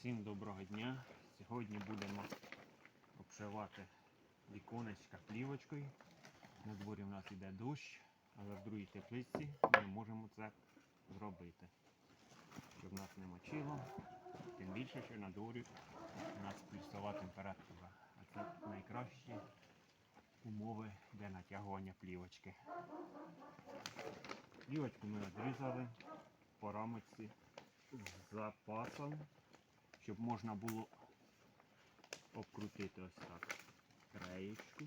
Всім доброго дня. Сьогодні будемо обшивати віконечка плівочкою. На дворі в нас йде дощ, але в другій теплиці ми можемо це зробити. Щоб нас не мочило. Тим більше, що на дворі у нас плюсова температура. А це найкращі умови для натягування плівочки. Плівочку ми відрізали по рамочці з запасом, щоб можна було обкрутити ось так краєчку.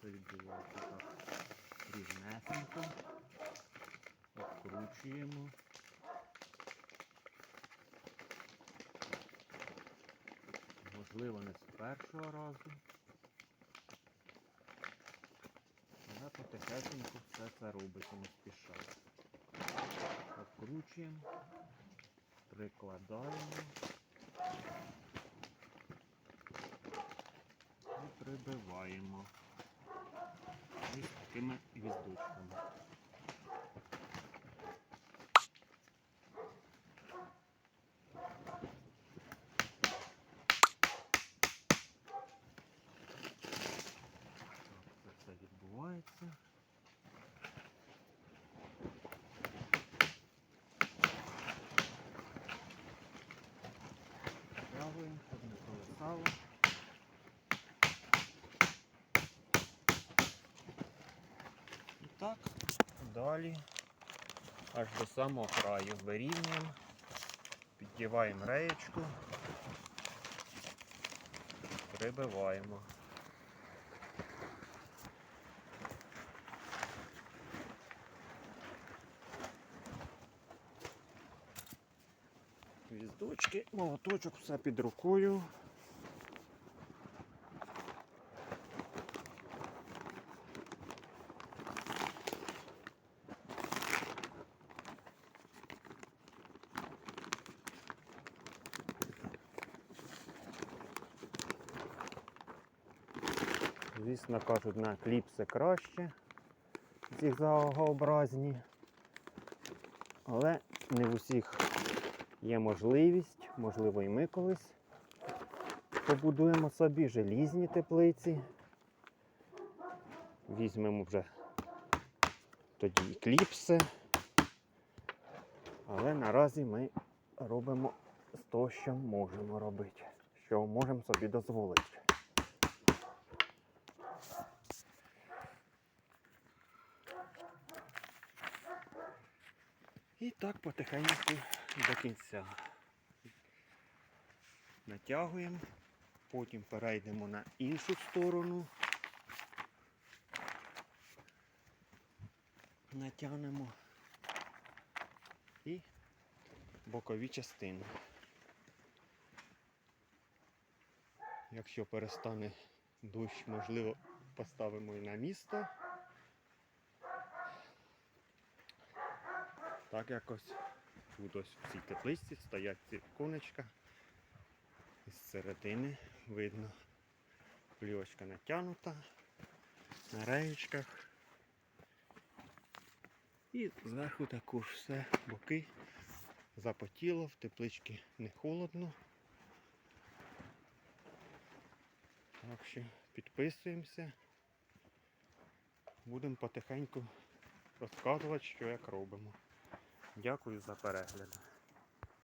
Це відбувається так рівнесенько. Обкручуємо. Можливо, не з першого разу. Але потихесенько все це робиться не спіша. Обкручуємо, прикладаємо і прибиваємо ось такими гвіздочками. Так. Щоб не. І так, далі. Аж до самого краю. Вирівнюємо, піддіваємо реєчку, прибиваємо. Гвіздочки, молоточок, все під рукою. Звісно, кажуть, на кліпси краще зігзагообразні, але не в усіх є можливість, можливо, і ми колись побудуємо собі желізні теплиці. Візьмемо вже тоді і кліпси. Але наразі ми робимо з того, що можемо робити, що можемо собі дозволити. І так потихеньку до кінця. Натягуємо, потім перейдемо на іншу сторону. Натягнемо і бокові частини. Якщо перестане дощ, можливо, поставимо і на місто. Так якось тут ось в цій тепличці стоять ці конечка. І з середини видно плівочка натягнута на реєчках. І зверху також все боки запотіло, в тепличці не холодно. Так що підписуємося. Будемо потихеньку розказувати, що як робимо. Дякую за перегляд.